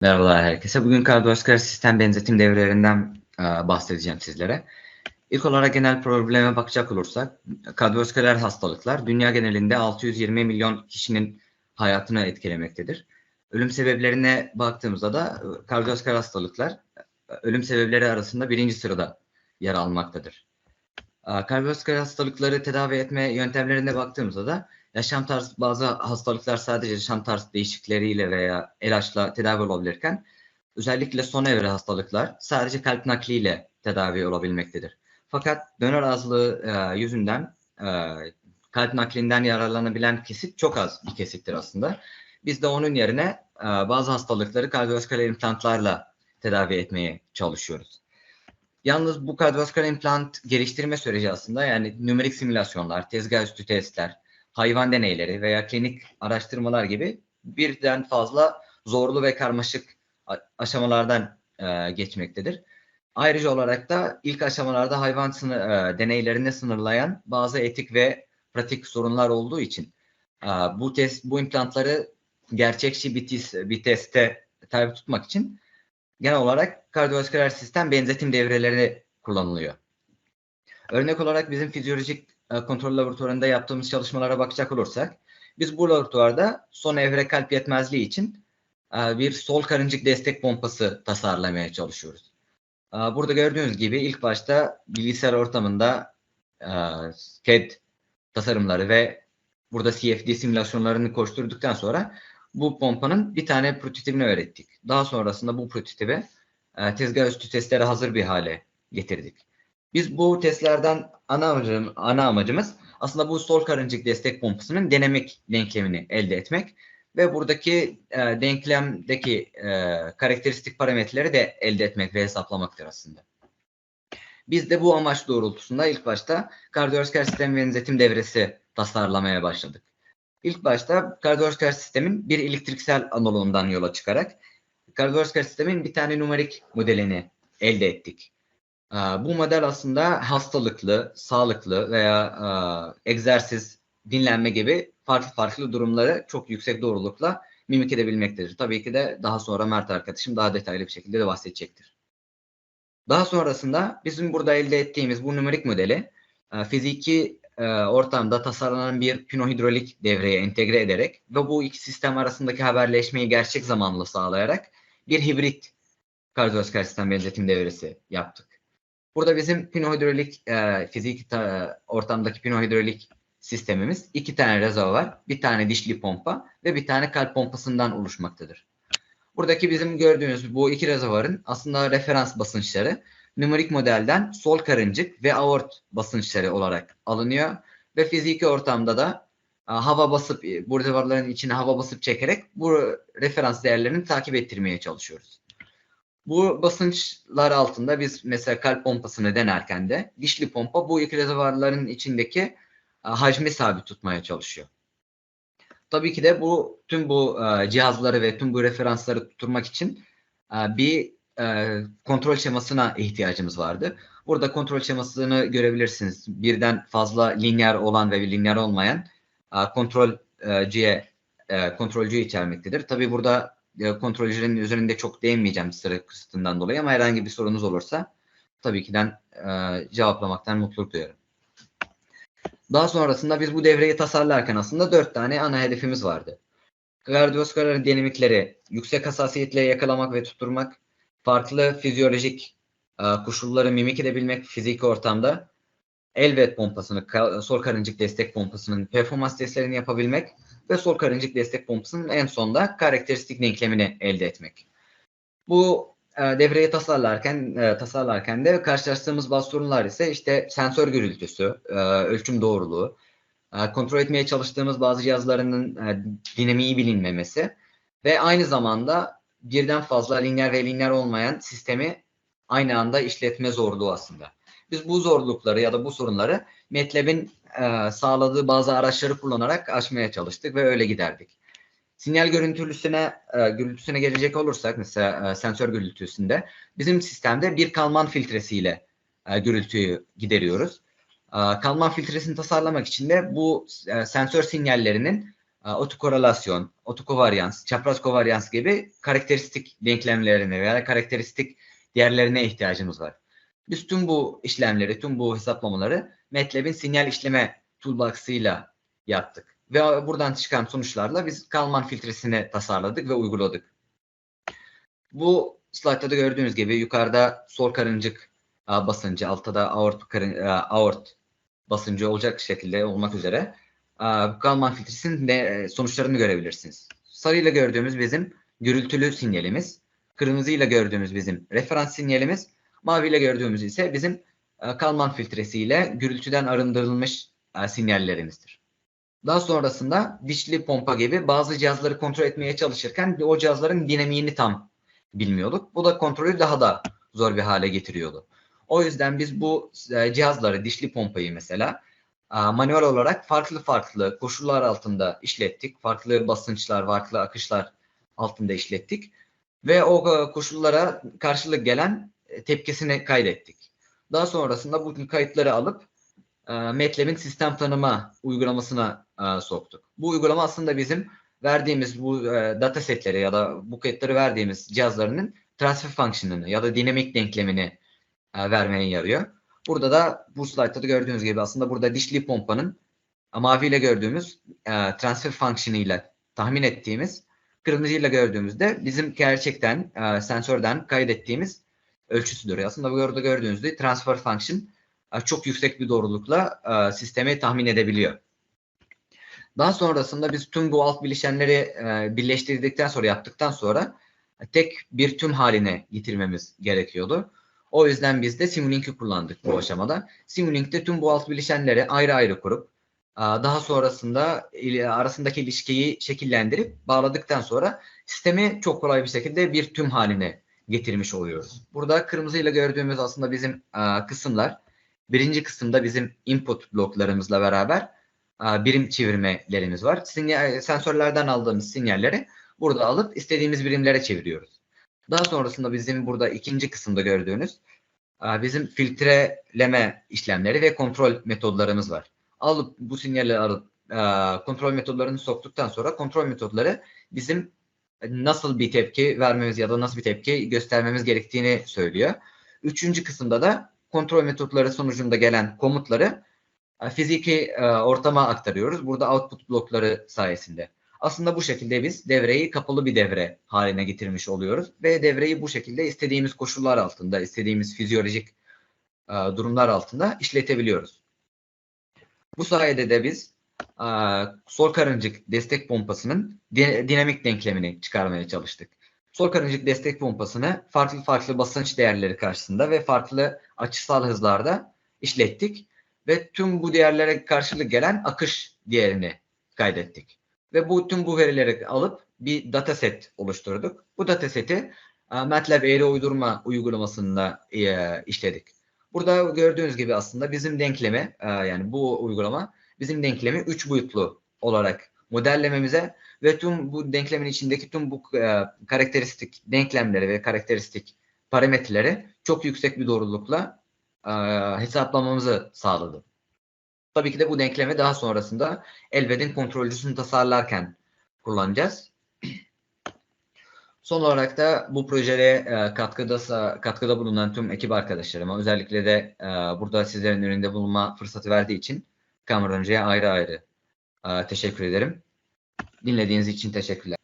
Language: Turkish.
Merhabalar herkese. Bugün kardiyovasküler sistem benzetim devrelerinden e, bahsedeceğim sizlere. İlk olarak genel probleme bakacak olursak, kardiyovasküler hastalıklar dünya genelinde 620 milyon kişinin hayatını etkilemektedir. Ölüm sebeplerine baktığımızda da e, kardiyovasküler hastalıklar e, ölüm sebepleri arasında birinci sırada yer almaktadır. E, kardiyovasküler hastalıkları tedavi etme yöntemlerine baktığımızda da yaşam tarzı bazı hastalıklar sadece yaşam tarzı değişiklikleriyle veya ilaçla tedavi olabilirken özellikle son evre hastalıklar sadece kalp nakliyle tedavi olabilmektedir. Fakat döner azlığı e, yüzünden e, kalp naklinden yararlanabilen kesit çok az bir kesittir aslında. Biz de onun yerine e, bazı hastalıkları kardiyovasküler implantlarla tedavi etmeye çalışıyoruz. Yalnız bu kardiyovasküler implant geliştirme süreci aslında yani nümerik simülasyonlar, tezgah üstü testler, hayvan deneyleri veya klinik araştırmalar gibi birden fazla zorlu ve karmaşık aşamalardan e, geçmektedir. Ayrıca olarak da ilk aşamalarda hayvan sınır, e, deneylerini sınırlayan bazı etik ve pratik sorunlar olduğu için e, bu test bu implantları gerçekçi bir, tis, bir teste tabi tutmak için genel olarak kardiyovasküler sistem benzetim devreleri kullanılıyor. Örnek olarak bizim fizyolojik kontrol laboratuvarında yaptığımız çalışmalara bakacak olursak biz bu laboratuvarda son evre kalp yetmezliği için e, bir sol karıncık destek pompası tasarlamaya çalışıyoruz. E, burada gördüğünüz gibi ilk başta bilgisayar ortamında CAD tasarımları ve burada CFD simülasyonlarını koşturduktan sonra bu pompanın bir tane prototipini öğrettik. Daha sonrasında bu prototipi tezgah üstü testlere hazır bir hale getirdik. Biz bu testlerden ana, amacım, ana amacımız aslında bu sol karıncık destek pompasının denemek denklemini elde etmek ve buradaki e, denklemdeki e, karakteristik parametreleri de elde etmek ve hesaplamaktır aslında. Biz de bu amaç doğrultusunda ilk başta kardiyovasküler sistem benzetim devresi tasarlamaya başladık. İlk başta kardiyovasküler sistemin bir elektriksel analoğundan yola çıkarak kardiyovasküler sistemin bir tane numerik modelini elde ettik. Ee, bu model aslında hastalıklı, sağlıklı veya e, egzersiz, dinlenme gibi farklı farklı durumları çok yüksek doğrulukla mimik edebilmektedir. Tabii ki de daha sonra Mert arkadaşım daha detaylı bir şekilde de bahsedecektir. Daha sonrasında bizim burada elde ettiğimiz bu numerik modeli e, fiziki e, ortamda tasarlanan bir pinohidrolik devreye entegre ederek ve bu iki sistem arasındaki haberleşmeyi gerçek zamanlı sağlayarak bir hibrit kardiyovasküler sistem benzetim devresi yaptık. Burada bizim pinohidrolik e, fizik ta, ortamdaki pinohidrolik sistemimiz iki tane rezervuar, bir tane dişli pompa ve bir tane kalp pompasından oluşmaktadır. Buradaki bizim gördüğünüz bu iki rezervuarın aslında referans basınçları numerik modelden sol karıncık ve aort basınçları olarak alınıyor ve fiziki ortamda da e, hava basıp bu rezervuarların içine hava basıp çekerek bu referans değerlerini takip ettirmeye çalışıyoruz. Bu basınçlar altında biz mesela kalp pompasını denerken de dişli pompa bu iki rezervuarların içindeki e, hacmi sabit tutmaya çalışıyor. Tabii ki de bu tüm bu e, cihazları ve tüm bu referansları tutturmak için e, bir kontrol şemasına ihtiyacımız vardı. Burada kontrol şemasını görebilirsiniz. Birden fazla lineer olan ve lineer olmayan kontrolcüye kontrolcü içermektedir. Tabii burada e, kontrolcülerin üzerinde çok değinmeyeceğim sıra kısıtından dolayı ama herhangi bir sorunuz olursa tabii ki de e, cevaplamaktan mutluluk duyarım. Daha sonrasında biz bu devreyi tasarlarken aslında dört tane ana hedefimiz vardı. Kardiyoskler dinamikleri yüksek hassasiyetle yakalamak ve tutturmak, farklı fizyolojik e, koşulları mimik edebilmek fiziki ortamda, elvet pompasını, sol karıncık destek pompasının performans testlerini yapabilmek ve sol karıncık destek pompasının en sonda karakteristik denklemini elde etmek. Bu e, devreyi tasarlarken e, tasarlarken de karşılaştığımız bazı sorunlar ise işte sensör gürültüsü, e, ölçüm doğruluğu, e, kontrol etmeye çalıştığımız bazı cihazlarının e, dinamiği bilinmemesi ve aynı zamanda birden fazla lineer ve lineer olmayan sistemi aynı anda işletme zorluğu aslında. Biz bu zorlukları ya da bu sorunları MATLAB'in e, sağladığı bazı araçları kullanarak aşmaya çalıştık ve öyle giderdik. Sinyal görüntülüsüne e, gürültüsüne gelecek olursak mesela e, sensör gürültüsünde bizim sistemde bir Kalman filtresiyle e, gürültüyü gideriyoruz. E, Kalman filtresini tasarlamak için de bu e, sensör sinyallerinin e, otokorelasyon, otokovaryans, çapraz kovaryans gibi karakteristik denklemlerine veya karakteristik değerlerine ihtiyacımız var. Biz tüm bu işlemleri, tüm bu hesaplamaları MATLAB'in sinyal işleme toolbox'ıyla yaptık. Ve buradan çıkan sonuçlarla biz Kalman filtresini tasarladık ve uyguladık. Bu slaytta da gördüğünüz gibi yukarıda sol karıncık basıncı, altta da aort, karın, a, aort basıncı olacak şekilde olmak üzere a, Kalman filtresinin e, sonuçlarını görebilirsiniz. Sarıyla gördüğümüz bizim gürültülü sinyalimiz, kırmızıyla gördüğümüz bizim referans sinyalimiz, maviyle gördüğümüz ise bizim e, Kalman filtresiyle gürültüden arındırılmış e, sinyallerimizdir. Daha sonrasında dişli pompa gibi bazı cihazları kontrol etmeye çalışırken o cihazların dinamiğini tam bilmiyorduk. Bu da kontrolü daha da zor bir hale getiriyordu. O yüzden biz bu e, cihazları, dişli pompayı mesela e, manuel olarak farklı farklı koşullar altında işlettik. Farklı basınçlar, farklı akışlar altında işlettik. Ve o e, koşullara karşılık gelen tepkisini kaydettik. Daha sonrasında bu kayıtları alıp MATLAB'in sistem tanıma uygulamasına soktuk. Bu uygulama aslında bizim verdiğimiz bu data setleri ya da bu kayıtları verdiğimiz cihazlarının transfer function'ını ya da dinamik denklemini vermeye yarıyor. Burada da bu slaytta da gördüğünüz gibi aslında burada dişli pompanın maviyle gördüğümüz transfer function ile tahmin ettiğimiz kırmızıyla gördüğümüzde bizim gerçekten sensörden kaydettiğimiz ölçüsüdür. Aslında burada gördüğünüzde transfer function çok yüksek bir doğrulukla sistemi tahmin edebiliyor. Daha sonrasında biz tüm bu alt bileşenleri birleştirdikten sonra yaptıktan sonra tek bir tüm haline getirmemiz gerekiyordu. O yüzden biz de Simulink kullandık bu aşamada. Simulink tüm bu alt bileşenleri ayrı ayrı kurup daha sonrasında arasındaki ilişkiyi şekillendirip bağladıktan sonra sistemi çok kolay bir şekilde bir tüm haline getirmiş oluyoruz. Burada kırmızıyla gördüğümüz aslında bizim kısımlar Birinci kısımda bizim input bloklarımızla beraber birim çevirmelerimiz var. Sinyal, sensörlerden aldığımız sinyalleri burada alıp istediğimiz birimlere çeviriyoruz. Daha sonrasında bizim burada ikinci kısımda gördüğünüz bizim filtreleme işlemleri ve kontrol metodlarımız var. Alıp bu sinyali alıp kontrol metodlarını soktuktan sonra kontrol metodları bizim nasıl bir tepki vermemiz ya da nasıl bir tepki göstermemiz gerektiğini söylüyor. Üçüncü kısımda da kontrol metotları sonucunda gelen komutları e, fiziki e, ortama aktarıyoruz. Burada output blokları sayesinde. Aslında bu şekilde biz devreyi kapalı bir devre haline getirmiş oluyoruz ve devreyi bu şekilde istediğimiz koşullar altında, istediğimiz fizyolojik e, durumlar altında işletebiliyoruz. Bu sayede de biz sol karıncık destek pompasının dinamik denklemini çıkarmaya çalıştık. Sol karıncık destek pompasını farklı farklı basınç değerleri karşısında ve farklı açısal hızlarda işlettik ve tüm bu değerlere karşılık gelen akış değerini kaydettik. Ve bu tüm bu verileri alıp bir dataset oluşturduk. Bu dataseti e, MATLAB eğri uydurma uygulamasında e, işledik. Burada gördüğünüz gibi aslında bizim denklemi e, yani bu uygulama bizim denklemi 3 boyutlu olarak modellememize ve tüm bu denklemin içindeki tüm bu e, karakteristik denklemleri ve karakteristik parametreleri çok yüksek bir doğrulukla e, hesaplamamızı sağladı. Tabii ki de bu denklemi daha sonrasında Elved'in kontrolcüsünü tasarlarken kullanacağız. Son olarak da bu projeye e, katkıda katkıda bulunan tüm ekip arkadaşlarıma özellikle de e, burada sizlerin önünde bulunma fırsatı verdiği için Kamuran Hoca'ya ayrı ayrı teşekkür ederim. Dinlediğiniz için teşekkürler.